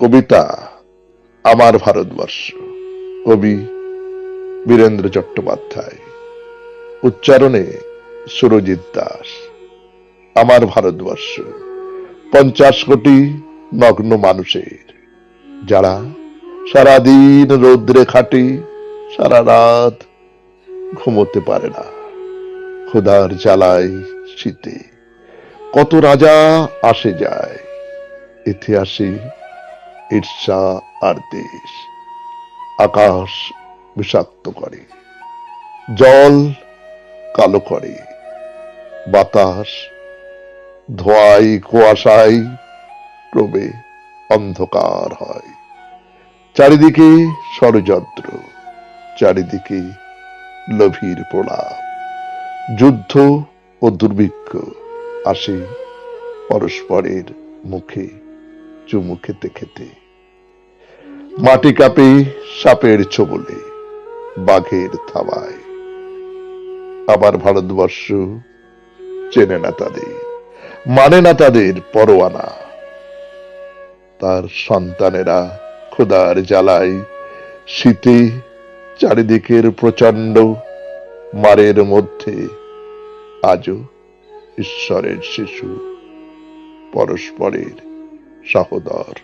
কবিতা আমার ভারতবর্ষ। কবি বীরেন্দ্র চট্টোপাধ্যায়। উচ্চারণে সুরজিৎ দাস। আমার ভারতবর্ষ। পঞ্চাশ কোটি নগ্ন মানুষের। যারা সারাদিন রৌদ্রে খাটি, সারা রাত ঘুমোতে পারে না। খোদার জ্বালায় শীতে। কত রাজা আসে যায়, ইতিহাসে ঈর্ষা আর দেশ। আকাশ বিষাক্ত করে, জল কালো করে, বাতাস ধোয়াই কুয়াশায় ক্রমে অন্ধকার হয়। চারিদিকে ষড়যন্ত্র, চারিদিকে লোভীর প্রলাপ। যুদ্ধ ও দুর্ভিক্ষ আসে পরস্পরের মুখে। চুমু খেতে খেতে মাটি কাঁপে সাপের ছোবলে বাঘের থাবায় আবার ভারতবর্ষ চেনে না তাদের মানে না তাদের পরোয়ানা। তার সন্তানেরা খোদার জ্বালায় শীতে চারিদিকের প্রচণ্ড মারের মধ্যে আজও ঈশ্বরের শিশু, পরস্পরের شهودار